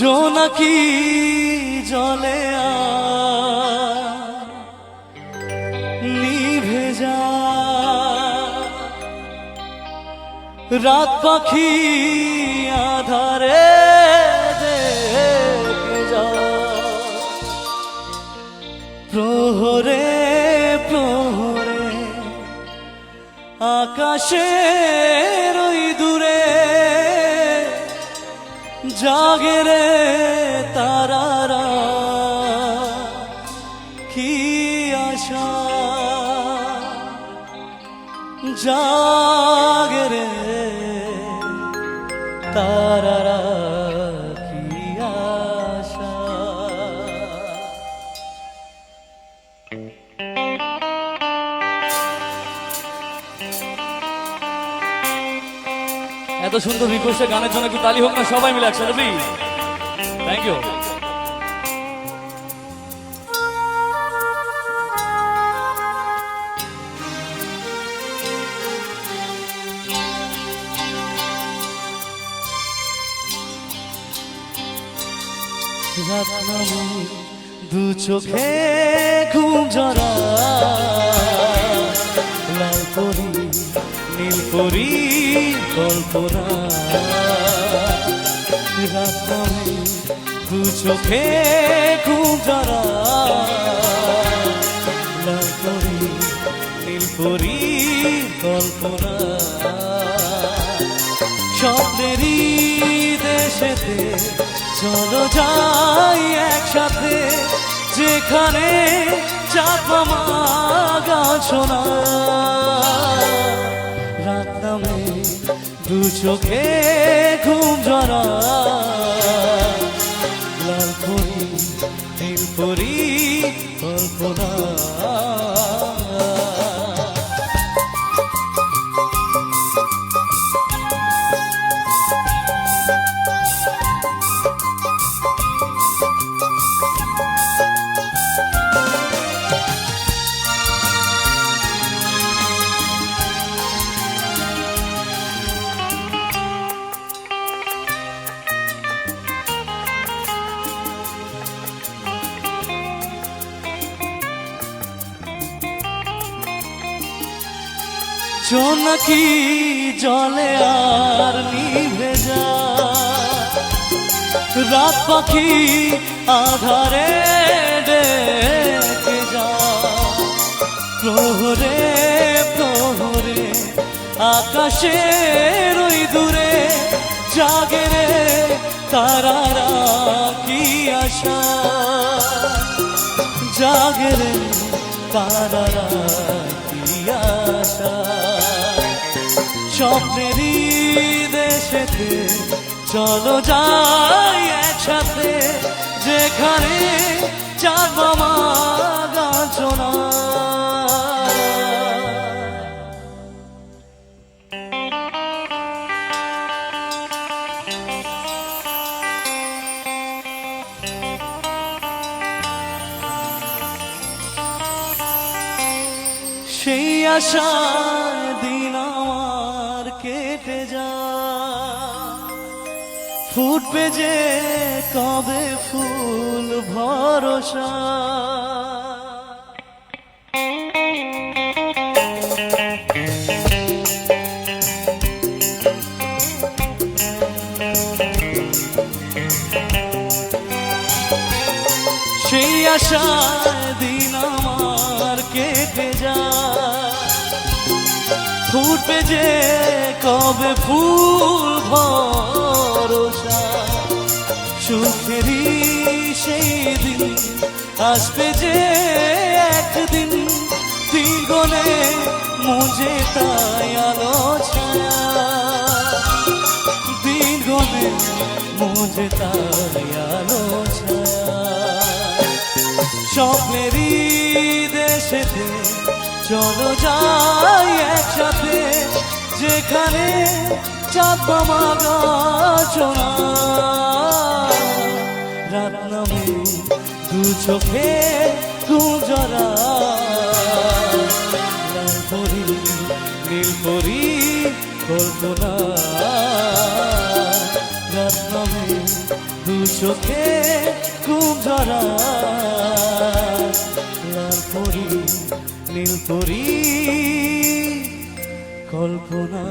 জোনাকি জলে নিভে যা। রাত পাখি আধারে প্রহরে প্রহরে আকাশের জাগে রে তারারা কি আশা? জাগে রে তারারা কি আশা? এত সুন্দর রিকোয়েস্টের গানের জন্য একটু তালি হোক না, সবাই মিলে একসাথে প্লিজ থ্যাংক ইউ দু চোখে ঘুম জরা করি রাত দু চোখে ঘুম জরা লাল করি নীল করি কল্পনা। স্বপ্নেরই দেশেতে চলো যাই একসাথে। যেখানে চাপা গাছনা। রাত দু চোখে জোনাকি জলে আর নিভে যা? রাত পাখি আধারে যা। প্রহরে প্রহরে, আকাশের ওই দূরে জাগে তারারা কি আশা? জাগে তারারা স্বপ্নেরই দেশেতে চলো যাই একসাথে যেখানে চাঁদ মামা গাছনা। সেই আশার দিন আমার কেটে যা। ফুটবে যে কবে ফুল ভরসা। সেই আশার দিন আমার কেটে যা ফুটবে যে কবে ফুল ভরসা। সুখেরই সেই দিন আসবে যে একদিন দিগনে মুঝে তাই আলোচনা দিগনে মুঝে তাই আলোচনা স্বপ্নেরই দেশেতে চলো যাই একসাথে, যেখানে চাপা মাগাচনা রাত নামে দু চোখে গুজরা লাল পরি নীল পরি কল্পনা। রাত নবে দু চোখে পরি নীল পরি কল্পনা।